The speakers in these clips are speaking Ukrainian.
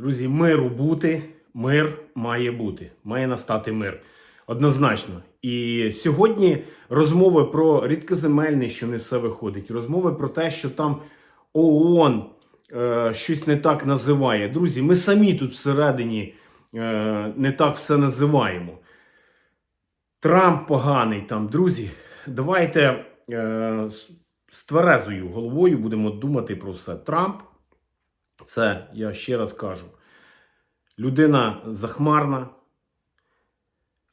Друзі, миру бути, мир має бути, має настати мир. Однозначно. І сьогодні розмови про рідкоземельне, що не все виходить, розмови про те, що там ООН е, щось не так називає. Друзі, ми самі тут всередині е, не так все називаємо. Трамп поганий там, друзі. Давайте е, з- тверезою головою будемо думати про все. Трамп це, я ще раз кажу, людина захмарна,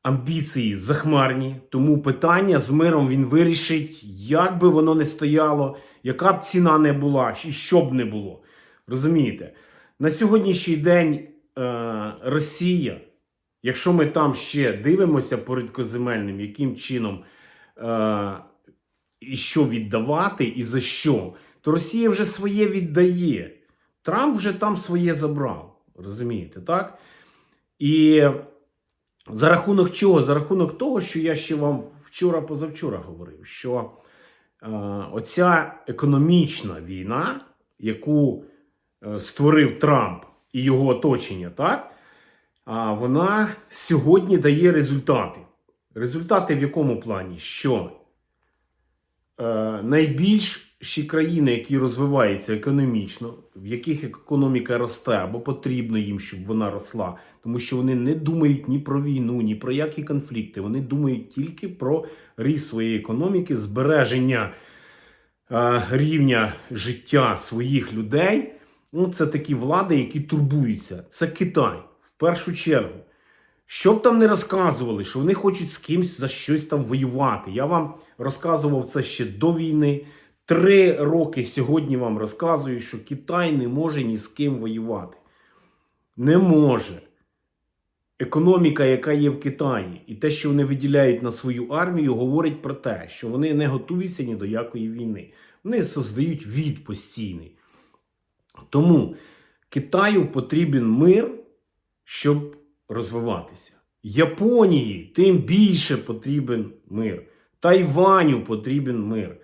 амбіції захмарні, тому питання з миром він вирішить, як би воно не стояло, яка б ціна не була, і що б не було. Розумієте? На сьогоднішній день е, Росія, якщо ми там ще дивимося по рідкоземельним, яким чином е, і що віддавати, і за що, то Росія вже своє віддає. Трамп вже там своє забрав. Розумієте, так? І за рахунок чого? За рахунок того, що я ще вам вчора-позавчора говорив, що е, оця економічна війна, яку е, створив Трамп і його оточення, так? А вона сьогодні дає результати. Результати в якому плані? Що е, найбільші країни, які розвиваються економічно, в яких економіка росте, або потрібно їм, щоб вона росла, тому що вони не думають ні про війну, ні про які конфлікти. Вони думають тільки про ріст своєї економіки, збереження е, рівня життя своїх людей. Ну, це такі влади, які турбуються. Це Китай в першу чергу. Що б там не розказували, що вони хочуть з кимось за щось там воювати. Я вам розказував це ще до війни. Три роки сьогодні вам розказую, що Китай не може ні з ким воювати. Не може. Економіка, яка є в Китаї, і те, що вони виділяють на свою армію, говорить про те, що вони не готуються ні до якої війни. Вони создають від постійний. Тому Китаю потрібен мир, щоб розвиватися. Японії тим більше потрібен мир. Тайваню потрібен мир.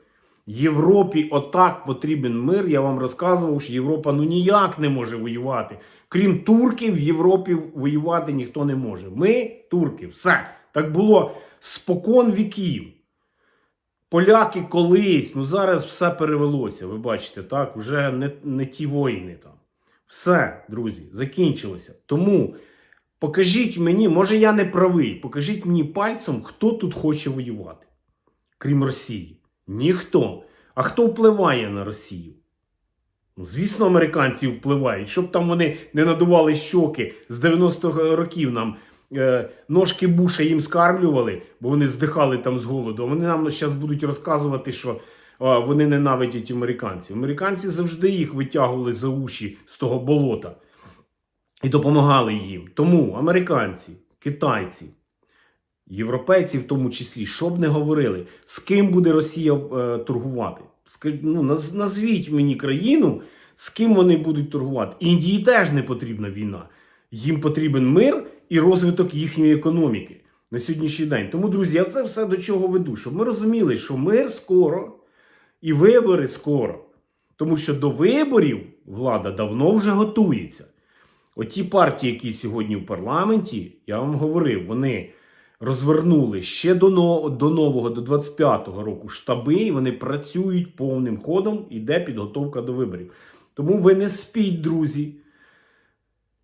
Європі отак потрібен мир. Я вам розказував, що Європа ну ніяк не може воювати. Крім турків, в Європі воювати ніхто не може. Ми турки, все. Так було спокон віків. Поляки колись, ну зараз все перевелося. Ви бачите, так, вже не, не ті воїни там. Все, друзі, закінчилося. Тому покажіть мені, може я не правий, покажіть мені пальцем, хто тут хоче воювати, крім Росії. Ніхто. А хто впливає на Росію? Ну, звісно, американці впливають, щоб там вони не надували щоки з 90-х років нам е, ножки Буша їм скармлювали, бо вони здихали там з голоду. Вони нам зараз будуть розказувати, що вони ненавидять американців. Американці завжди їх витягували за уші з того болота і допомагали їм. Тому американці, китайці, європейці в тому числі, що б не говорили, з ким буде Росія е, торгувати? Ну, назвіть мені країну, з ким вони будуть торгувати. Індії теж не потрібна війна. Їм потрібен мир і розвиток їхньої економіки на сьогоднішній день. Тому, друзі, я це все до чого веду, щоб ми розуміли, що мир скоро і вибори скоро. Тому що до виборів влада давно вже готується. Оті партії, які сьогодні в парламенті, я вам говорив, вони розвернули ще до, до нового, до 25-го року штаби, і вони працюють повним ходом, іде підготовка до виборів. Тому ви не спіть, друзі.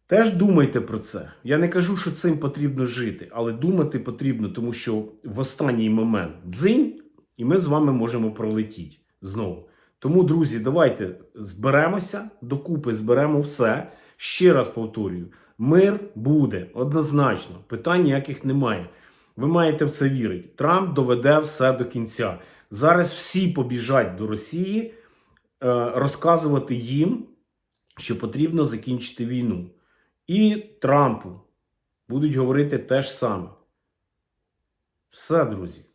Теж думайте про це. Я не кажу, що цим потрібно жити, але думати потрібно, тому що в останній момент дзинь, і ми з вами можемо пролетіти знову. Тому, друзі, давайте зберемося, докупи зберемо все. Ще раз повторюю: мир буде однозначно, питань ніяких немає. Ви маєте в це вірити. Трамп доведе все до кінця. Зараз всі побіжать до Росії е, розказувати їм, що потрібно закінчити війну. І Трампу будуть говорити те ж саме. Все, друзі.